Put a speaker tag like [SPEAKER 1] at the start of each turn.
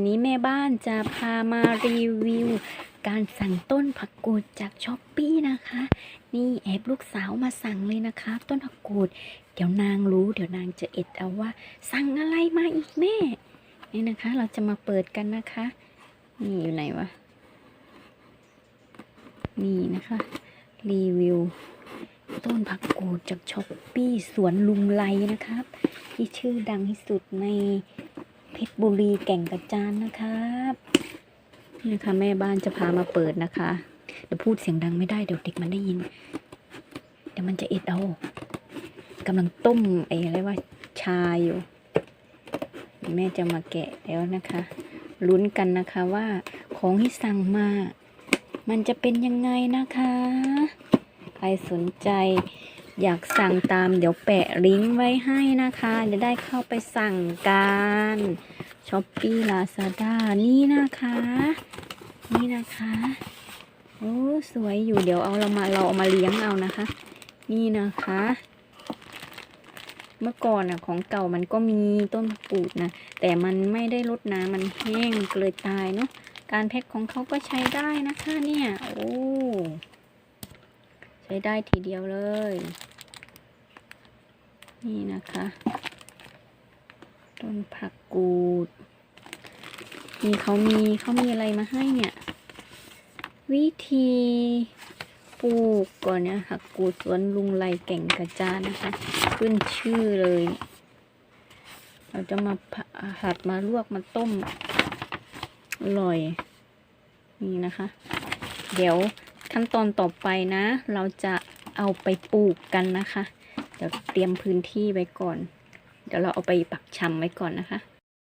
[SPEAKER 1] วันนี้แม่บ้านจะพามารีวิว การสั่งต้นผักกูดจากช้อปปี้นะคะ นี่แอบลูกสาวมาสั่งเลยนะคะ ต้นผักกูด เดี๋ยวนางรู้ เดี๋ยวนางจะเอ็ดเอาว่า สั่งอะไรมาอีกแม่นี่นะคะ เราจะมาเปิดกันนะคะ นี่อยู่ไหนวะนี่นะคะ รีวิว ต้นผักกูดจากช้อปปี้สวนลุงไลนะครับ ที่ชื่อดังที่สุดใน เพชรบุรีแก่งกระจานนะครับนี่นะคะแม่บ้านจะพามาเปิดนะคะ เดี๋ยวพูดเสียงดังไม่ได้เดี๋ยวเด็กมันได้ยิน เดี๋ยวมันจะเอ็ดเอากำลังต้มไอ้อะไรว่าชาอยู่ แม่จะมาแกะแล้วนะคะลุ้นกันนะคะว่าของที่สั่งมา มันจะเป็นยังไงนะคะ ใครสนใจ อยากสั่งตามเดี๋ยวแปะลิงก์ไว้ให้นะคะจะได้เข้าไปสั่งกันช้อปปี้ลาซาด้านี่นะคะ นี่นะคะโอ้สวยอยู่เดี๋ยวเอาเรามาเราเอามาเลี้ยงเอานะคะ นี่นะคะ เมื่อก่อนอะของเก่ามันก็มีต้นมะกรูดนะแต่มันไม่ได้รดน้ำมันแห้งเกลยตายเนาะการแพ็คของเขาก็ใช้ได้นะคะเนี่ย โอ้ ใช้ได้ทีเดียวเลย นี่นะคะ ต้นผักกูด นี่เขามีเขามีอะไรมาให้เนี่ย วิธีปลูกก่อนเนี่ยผักกูดสวนลุงไรแก่งกระจานนะคะ ขึ้นชื่อเลย เราจะมาผัดหัดมาลวกมาต้ม อร่อย นี่นะคะ เดี๋ยวขั้นตอนต่อไปนะ เราจะเอาไปปลูกกันนะคะ เดี๋ยวเตรียมพื้นที่ไว้ก่อน เดี๋ยวเราเอาไปปักชำไว้ก่อนนะคะ